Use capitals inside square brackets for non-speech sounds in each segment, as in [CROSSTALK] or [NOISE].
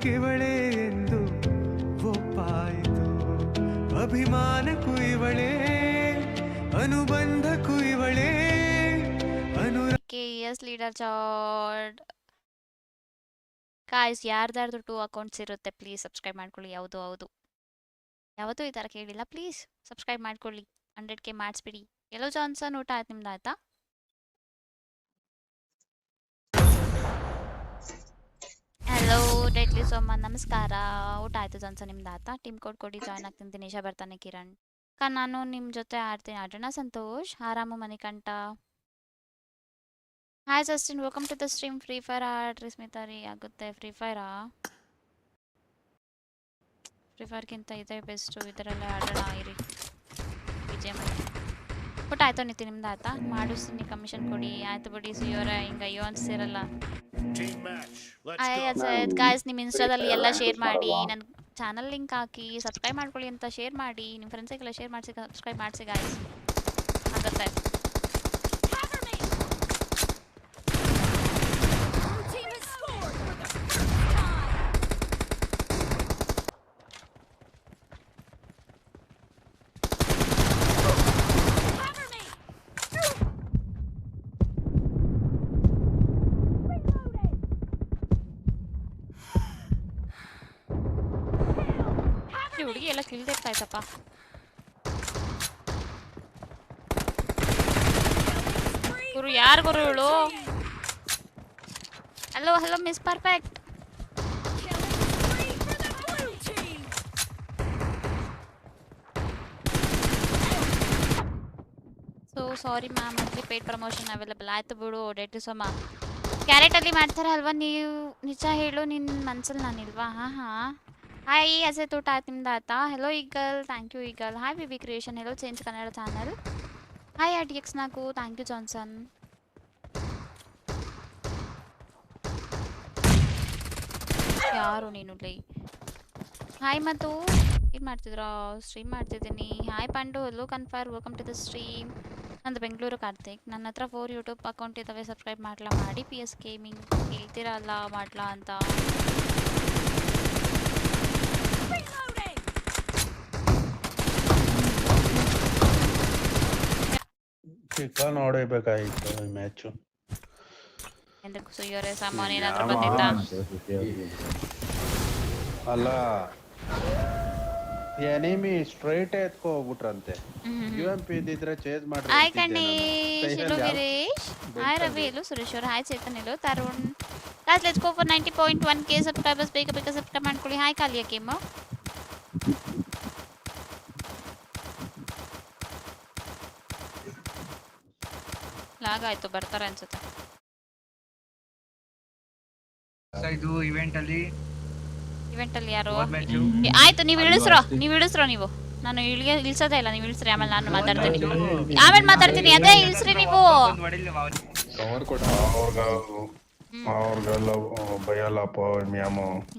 ಬದುಕಿವಳೆ ಎಂದು ಒಪ್ಪಾಯಿತು. ಅಭಿಮಾನ ಇವಳೇ ಅನುಬಂಧ ಇವಳೇ ಅನು ಕೆ ಎಸ್ ಲೀಡರ್ ಚಾರ್ಡ್ ಕಾಯ್ಸ್ ಯಾರ್ದಾರ್ದು ಟೂ ಅಕೌಂಟ್ಸ್ ಇರುತ್ತೆ ಪ್ಲೀಸ್ ಸಬ್ಸ್ಕ್ರೈಬ್ ಮಾಡ್ಕೊಳ್ಳಿ. ಯಾವುದು, ಹೌದು. ಯಾವತ್ತೂ ಈ ಥರ ಕೇಳಿಲ್ಲ ಪ್ಲೀಸ್ ಸಬ್ಸ್ಕ್ರೈಬ್ ಮಾಡ್ಕೊಳ್ಳಿ. ಹಂಡ್ರೆಡ್ ಕೆ ಮಾಡಿಸ್ಬಿಡಿ. ಎಲ್ಲೋ ಜಾನ್ಸನ್ ಊಟ ಆಯ್ತು ನಿಮ್ದು, ಆಯ್ತಾ? ಹಲೋ ಸೊ ನಮಸ್ಕಾರ. ಊಟ ಆಯ್ತು ಅನ್ಸ ನಿಮ್ದು ಆತ? ಟೀಮ್ ಕೋಡ್ ಕೊಡಿ ಜಾಯ್ನ್ ಆಗ್ತೀನಿ ದಿನೇಶ, ಬರ್ತಾನೆ ಕಿರಣ್. ಅಕ್ಕ, ನಾನು ನಿಮ್ಮ ಜೊತೆ ಆಡ್ತೀನಿ. ಆಡೋಣ ಸಂತೋಷ್? ಆರಾಮು Manikanta hi ಸಸ್ಟಿನ್ welcome to the stream free fire ಆಡ್ರಿ Smita ರೀ. ಆಗುತ್ತೆ. ಫ್ರೀ ಫೈರಾ ಫ್ರೀ ಫೈರ್ಗಿಂತ ಇದೇ ಬೆಸ್ಟು. ಇದರಲ್ಲೇ ಆಡೋಣ, ಇರಿ. ಊಟ ಆಯ್ತು ನಿತಿ ನಿಮ್ದು ಆಯ್ತಾ? ಮಾಡಿಸ್ತೀನಿ ಕಮಿಷನ್ ಕೊಡಿ ಆಯ್ತು ಬಿಡಿ ಸುಯೋರ ಹಿಂಗ ಅಯ್ಯೋ ಅನ್ಸಿರಲ್ಲ. ಗಾಯ್ಸ್ ನಿಮ್ಮ ಇನ್ಸ್ಟಾದಲ್ಲಿ ಎಲ್ಲ ಶೇರ್ ಮಾಡಿ ನನ್ನ ಚಾನಲ್ ಲಿಂಕ್ ಹಾಕಿ ಸಬ್ಸ್ಕ್ರೈಬ್ ಮಾಡ್ಕೊಳ್ಳಿ ಅಂತ ಶೇರ್ ಮಾಡಿ ನಿಮ್ಮ ಫ್ರೆಂಡ್ಸಿಗೆಲ್ಲ ಶೇರ್ ಮಾಡಿಸಿ ಸಬ್ಸ್ಕ್ರೈಬ್ ಮಾಡಿಸಿ ಗಾಯ್ಸ್ ಈ ಹುಡುಗಿ ಎಲ್ಲ ಕಿಲ್ದಿರ್ತಾ ಇತ್ತಪ್ಪ ಗುರು ಯಾರು ಗುರು ಇವಳು? Hello hello miss perfect so sorry ma'am ಅಲ್ಲಿ ಪೇಡ್ ಪ್ರಮೋಷನ್ ಅವೈಲೇಬಲ್ ಆಯ್ತು ಬಿಡು ಡೇಟು ಕ್ಯಾರೆಟ್ ಕ್ಯಾರೆಟಲ್ಲಿ ಮಾಡ್ತಾರೆ ಅಲ್ವಾ ನೀವು? ನಿಜ ಹೇಳು ನಿನ್ನ ಮನ್ಸಲ್ಲಿ ನಾನಿಲ್ವಾ? ಹಾಂ ಹಾಂ. ಹಾಯ್ ಅಸೆತ್ ಊಟ ಆಯ್ತು ನಿಮ್ದು ಆಯ್ತಾ hello eagle thank you eagle hi B B creation hello change Kannada channel hi R D X ನಾಕು ಥ್ಯಾಂಕ್ ಯು ಜಾನ್ಸನ್ ಯಾರು ನೀನು ಲೈ ಹಾಯ್ ಮತ್ತು ಏನು ಮಾಡ್ತಿದ್ರಾ ಸ್ಟ್ರೀಮ್ ಮಾಡ್ತಿದ್ದೀನಿ ಹಾಯ್ ಪಾಂಡು ಹೆಲೋ ಕನ್ಫರ್ ವೆಲ್ಕಮ್ ಟು ದ ಸ್ಟ್ರೀಮ್ ನಂದು ಬೆಂಗಳೂರು ಕಾರ್ತಿಕ್ ನನ್ನ ಹತ್ರ ಫೋರ್ ಯೂಟ್ಯೂಬ್ ಅಕೌಂಟ್ ಇದ್ದಾವೆ ಸಬ್ಸ್ಕ್ರೈಬ್ ಮಾಡ್ಲಾ ಮಾಡಿ ಪಿ ಎಸ್ ಗೇಮಿಂಗ್ ಹೇಳ್ತೀರಲ್ಲ ಮಾಡ್ಲಾ ಅಂತ ಚಿಕನ್ ಹೊಡಿಬೇಕಾಗಿತ್ತು ಈ ಮ್ಯಾಚು ಎಂದಕ್ಕೂ ಸುಯ್ಯೋರೆ ಸಾಮಾನು ಏನಾದರೂ ಬಂದಿತ್ತಾ ಅಲ್ಲ enemy straight ಎತ್ಕೊ ಹೋಗ್ಬಿಟ್ರಂತೆ U M P ಇದ್ದಿದ್ರೆ ಚೇಂಜ್ ಮಾಡ್ರಿ ಹಾಯ್ ಅಂತಿದ್ದೆ ಗಣೇಶ್ ನಾನು. ಎಲ್ಲೋ ಕೈಯಲ್ಲಿ ವೀರೇಶ್ ಹಾಯ್ ಬೇಕಾದ್ರೆ. ರವಿ ಎಲ್ಲೋ ಸುರೇಶ್ ಅವರು hi Chetan hello Tarun guys let's go for ninety point one K subscribers ಬೇಗ ಬೇಗ ಸಬ್ಸ್ಕ್ರೈಬ್ ಮಾಡ್ಕೊಳ್ಳಿ ಹಾಯ್ ಕಾಲಿಯ ಗೇಮ್ ಲಾಗ್ ಆಯ್ತು ಬರ್ತಾರೆ ಅನ್ಸುತ್ತೆ. ಇದು ಇವೆಂಟ್ ಅಲ್ಲಿ ಇವೆಂಟ್ ಅಲ್ಲಿ ಯಾರು? ಆಯ್ತು ನೀವು ಇಳಿಸ್ರೋ ನೀವು ಇಳಿಸ್ರೋ ನೀವು. ನಾನು ಇಳಿಗೆ ಇಳ್ಸೋದೇ ಇಲ್ಲ ನೀವು ಇಳಿಸ್ರಿ ಆಮೇಲೆ ನಾನು ಮಾತಾಡ್ತೀನಿ. ಆಮೇಲೆ ಮಾತಾಡ್ತೀನಿ ಅದೇ ಇಳಿಸ್ರಿ ನೀವು.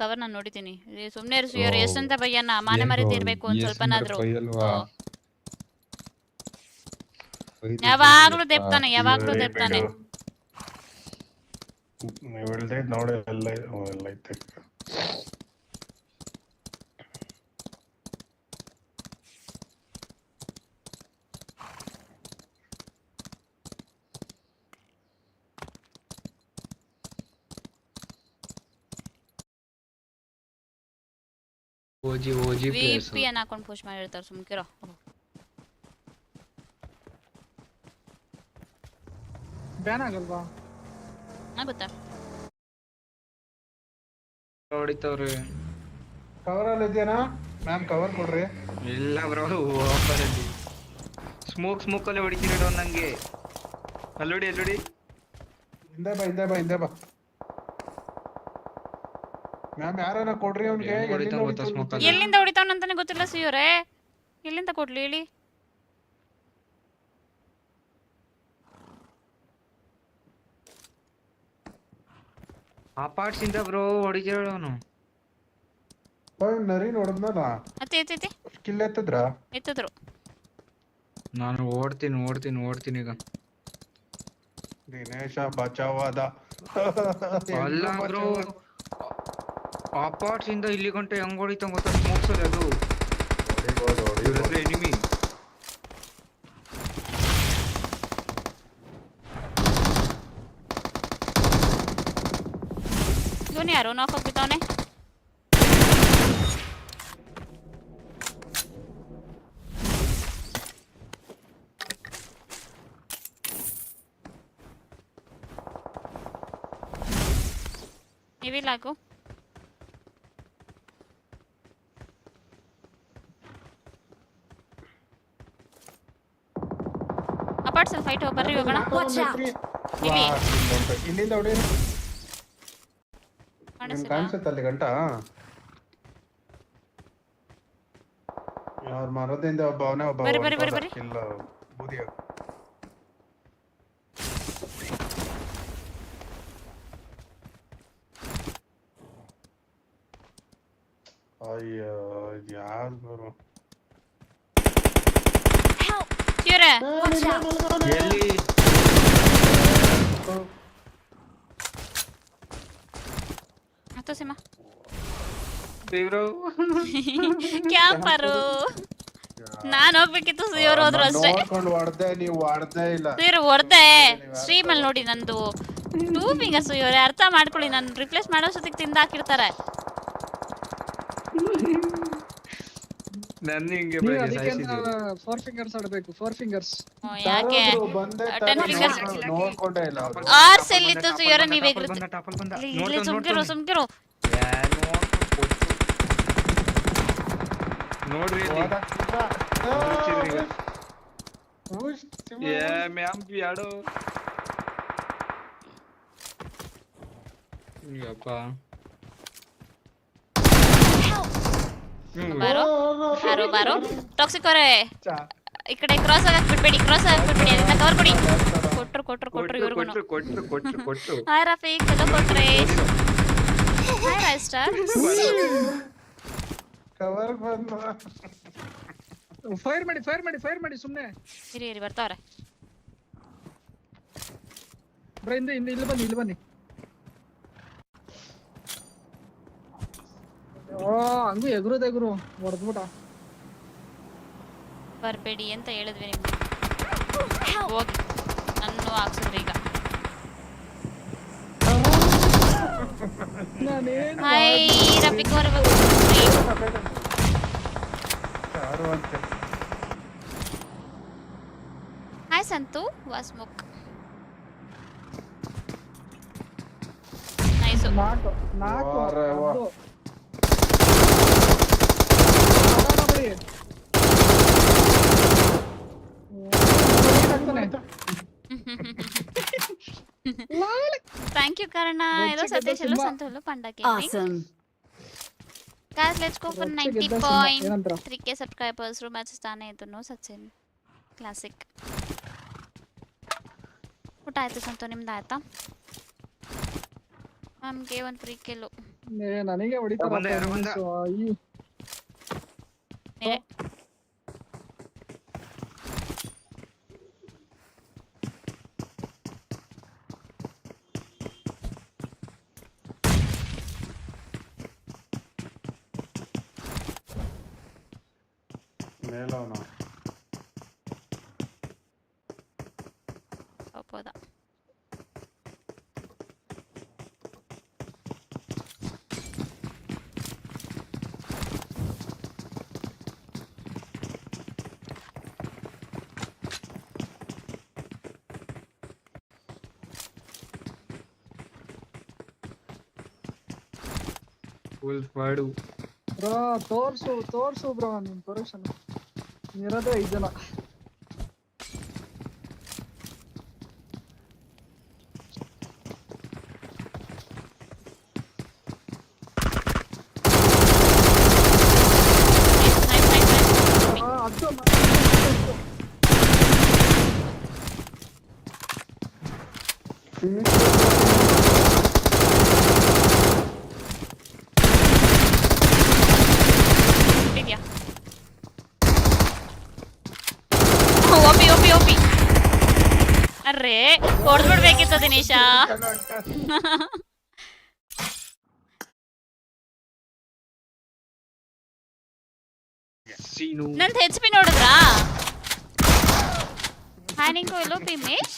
ಕವರ್ ನಾನು ನೋಡಿದ್ದೀನಿ. ಸುಮ್ಮನೆ ಇವ್ರು ಎಷ್ಟಂತ ಭಯ್ಯನ ಮಾನೆ ಮರ್ಯಾದೆ ಇರ್ಬೇಕು ಒಂದ್ ಸ್ವಲ್ಪನಾದ್ರೂ. ಯಾವಾಗ್ಲೂ ದೆಪ್ತಾನೆ ಯಾವಾಗ್ಲೂ ದೆಪ್ತಾನೆ ನೀವು ಇಳ್ದೈತ್ ನೋಡಿ ಎಲ್ಲ ಎಲ್ಲ ಐತೆ ಓಜಿ ಓಜಿ ವಿ players. ಪಿ ಅನ್ನ ಹಾಕೊಂಡು ಪುಷ್ ಮಾಡಿರ್ತಾರೆ ಸುಮ್ಕಿರೋ ಬ್ಯಾನ್ ಆಗಲ್ವಾ? ಆಗುತ್ತಾ. ಹೊಡಿತವ್ರಿ. ಕವರ್ ಅಲ್ಲಿ ಇದೆಯಾ ಮ್ಯಾಮ್ ಕವರ್ ಕೊಡ್ರಿ. ಇಲ್ಲ ಬ್ರೋ ಓಪನ್ ಅಲ್ಲಿ. ಸ್ಮೋಕ್ ಸ್ಮೋಕ್ ಅಲ್ಲಿ ಹೊಡಿತೀರ ನಂಗೆ. ಅಲ್ಲೋಡಿ ಅಲ್ಲೋಡಿ ಹಿಂದೆ ಬಾ ಹಿಂದೆ ಬಾ ಹಿಂದೆ ಬಾ. ಮ್ಯಾಮ್ ಯಾರನ್ನ ಕೊಡ್ರಿ ಅವ್ನಿಗೆ? ಎಲ್ಲಿಂದ ಹೊಡಿತಾನ್ ಅಂತಾನೆ ಗೊತ್ತಿಲ್ಲ ಸಿಯೋರೆ ಎಲ್ಲಿಂದ ಕೊಡ್ಲಿ ಹೇಳಿ. ಆ ಪಾರ್ಟ್ಸ್ ಇಂದ ಬ್ರೋ ಹೊಡಿಜೇಳೋನು ಅವನು. ನರಿ ನೋಡಿದ್ನಲ್ಲ? ಅತ್ತೆ ಅತ್ತೆ. ಸ್ಕಿಲ್ ಎತ್ತದ್ರ? ಎತ್ತದ್ರು. ನಾನು ಓಡ್ತೀನಿ ಓಡ್ತೀನಿ ಓಡ್ತೀನಿ ಈಗ. ದಿನೇಶ ಬಚಾವಾದ [LAUGHS] ಅಲ್ಲ ಬ್ರೋ ಆ ಪಾರ್ಟ್ಸ್ ಇಂದ ಇಲ್ಲಿ ಗಂಟೆ ಹೆಂಗ್ ಹೊಡಿತ ಗೊತ್ತಾ? ಸ್ಮೋಕ್ಸ್ ಅದು. ಅದು ಹೊಡಿಬೋದು ಇವ್ರ ಹೊಡಿಬೋದು ಹತ್ರ ಎನಿಮಿ ಇವನು ಯಾರು ನಾಕ್ ಹೋಗ್ಬಿಟ್ಟವನೆ ನೀವಿಲ್ಲಾಗು ಅಪಾರ್ಟ್ಸಲ್ಲಿ ಫೈಟ್ ಬರ್ರಿ ಹೋಗೋಣ ಇಲ್ಲಿ ಇಲ್ಲಿಂದ ಹೊಡಿ ನಿಮ್ಗೆ ಕಾಣಿಸ್ತಿಲ್ಲ ಕಾಣಿಸುತ್ತೆ ಅಲ್ಲಿ ಗಂಟ ಅವ್ರ ಮರದಿಂದ ಒಬ್ಬ ಅವನೇ ಒಬ್ಬ ಬರ್ರಿ, ಬರ್ರಿ, ಬರ್ರಿ, ಹೊರ್ಟೋದ. ಇಲ್ಲ ಬೂದಿ ಹಾಕು. ಅಯ್ಯೋ ಇದು ಯಾವ್ದು ಗುರು ಇವ್ರೆ ಎಲ್ಲಿ ಹತ್ತು ಸಿಮ ದೇವ್ರು ಕ್ಯಾಂಪರು ನಾನ್ ಹೋಗ್ಬೇಕಿತ್ತು ಇವ್ರು ಹೋದ್ರು ಅಷ್ಟೇ ನೋಡ್ಕೊಂಡು ಹೊಡ್ದೆ ನೀವು ಹೊಡ್ದೇ ಇಲ್ಲ ಇವ್ರು ಹೊಡ್ದೆ ಸ್ಟ್ರೀಮಲ್ಲಿ ನೋಡಿ ನಂದು ಟೂ ಫಿಂಗರ್ಸ್ ಇವ್ರೆ ಅರ್ಥ ಮಾಡ್ಕೊಳ್ಳಿ ನಾನು ರಿಪ್ಲೇಸ್ ಮಾಡೋ ಸತಿಗೆ ತಿಂದ ಹಾಕಿರ್ತಾರೆ ನನ್ನ ಹಿಂಗೆ ನೀವು ಬೆಳಗ್ಗೆ ಅದಕ್ಕೆ ಸಾಯಿಸಿದ್ರು ಫೋರ್ ಫಿಂಗರ್ಸ್ ಆಡ್ಬೇಕು ಫೋರ್ ಫಿಂಗರ್ಸ್ ಓ, ಯಾಕೆ ಯಾರಾದ್ರೂ ಬಂದೆ Ten ತಾನೇ fingers. ನೋಡ್- ನೋಡ್ಕೊಂಡೇ ಇಲ್ಲ ಅವ್ರು. ಆರ್ ಸೆಲ್ ಇತ್ತು ಇವ್ರ ನೀವ್ ಟಾಪಲ್ ಹೇಗಿರುತ್ತೆ ಬಂದ ಟಾಪಲ್ ಬಂದ ಇಲ್ಲಿ ನೋಡ್ತಾನೆ, ಸುಮ್ಕಿರು ನೋಡ್ತಾನೆ. ಸುಮ್ಕಿರು ಯಾ, ನೋಡ್ತಾನೆ, ಕೊಟ್ಟು. ನೋಡ್ರಿ ಇಲ್ಲಿ. ಓದಕ್ಕಿಲ್ಲ. ಮುಚ್ಚಿದ್ರಿ ಈಗ. ಉಶ್, ಶಿವ. ಏ ಮ್ಯಾಮ್ ಬ್ಯಾಡೋ ಯಪ್ಪ ಹ್ಮ್ ಬಾರೋ ಬಾರೋ ಬಾರೋ. ಟಾಕ್ಸಿಕ್ ಅವರೇ. ಚಾ. ಈ ಕಡೆ ಕ್ರಾಸ್ ಆಗಕ್ ಬಿಡ್ಬೇಡಿ ಕ್ರಾಸ್ ಆಗಕ್ ಬಿಡ್ಬೇಡಿ ಅದನ್ನ ಕವರ್ ಕೊಡಿ. ಕೊಟ್ರು ಕೊಟ್ರು ಕೊಟ್ರು ಇವ್ರು ಇವ್ರಿಗೂ ಕೊಟ್ರು ಕೊಟ್ರು ಕೊಟ್ರು ಕೊಟ್ರು. ಹಾಯ್ ರಫಿ ಹಲೋ ಕೊಟ್ರೆ. ಹಾಯ್ ರಾಯ್ ಸ್ಟಾರ್ ಕವರ್ ಬಂದ. ಫೈರ್ ಮಾಡಿ ಫೈರ್ ಮಾಡಿ ಫೈರ್ ಮಾಡಿ ಸುಮ್ಮನೆ ಇರಿ ಇರಿ ಬರ್ತಾವ್ರೆ. ಬ್ರೋ ಹಿಂದೆ ಹಿಂದೆ ಇಲ್ಲಿ ಬನ್ನಿ ಇಲ್ಲಿ ಬನ್ನಿ. ಹಂಗು ಎಗ್ರುದ ಎಗ್ರು ಹೊಡೆದ್ಬಿಟ್ಟ ಬರ್ಬೇಡಿ ಅಂತ ಹೇಳಿದ್ವಿ ನಿಮ್ಗೆ ಹೋಗಿ ನನ್ನ ಹಾಕ್ಸಿದ್ರಿ ಈಗ ನಾನೇನು ಹಾಯ್ ರಫೀಕ್ ಅವರೇ ಯಾರು ಅಂತ ಹಾಯ್ ಸಂತು ವಾಸ್ಮುಕ್ ನೈಸು ನಾಲ್ಕು ನಾಲ್ಕು ಗೆದ್ದ ಎಲ್ಲೋ ಸಿಂಹ. ಸಂತು ಎಲ್ಲೋ ಪಂಡಕ್ಕೆ Awesome. Guys, let's go for ಬೊಚ್ಚೆ 90 ಗೆದ್ದ ಸಿಂಹ. point. ಏನಂತ್ರ 3k subscribers room matches ತಾನೇ ಇದ್ದು ಸಚಿನ್ ಕ್ಲಾಸಿಕ್ ಊಟ ಆಯ್ತು ಸಂತು ನಿಮ್ದು ಆಯ್ತಾ ನಮಗೆ ಒಂದು ಫ್ರೀ ಕಿಲ್ಲು ಏ, ನನಗೆ ಹೊಡಿತಾರ 没了吗？找不到。ಫುಲ್ ಫಾಡು ಬ್ರೋ ತೋರ್ಸು ತೋರ್ಸು ಬ್ರೋ ನಿಮ್ಮ ಕೊರೆಕ್ಷನ್ ಇರೋದೇ ಐದ್ ಜನ ಒಮ್ಮಿ ಒಮ್ಮಿ ಒಮ್ಮಿ ಅರ್ರೆ ಹೊಡೆದ್ಬಿಡ್ಬೇಕಿತ್ತು ದಿನೇಶ. ನಂದು ಹೆಚ್ ಪಿ ನೋಡಿದ್ರಾ? ಹ್ಯಾನಿಂಗ್ ಎಲ್ಲೋ ಭೀಮೇಶ್?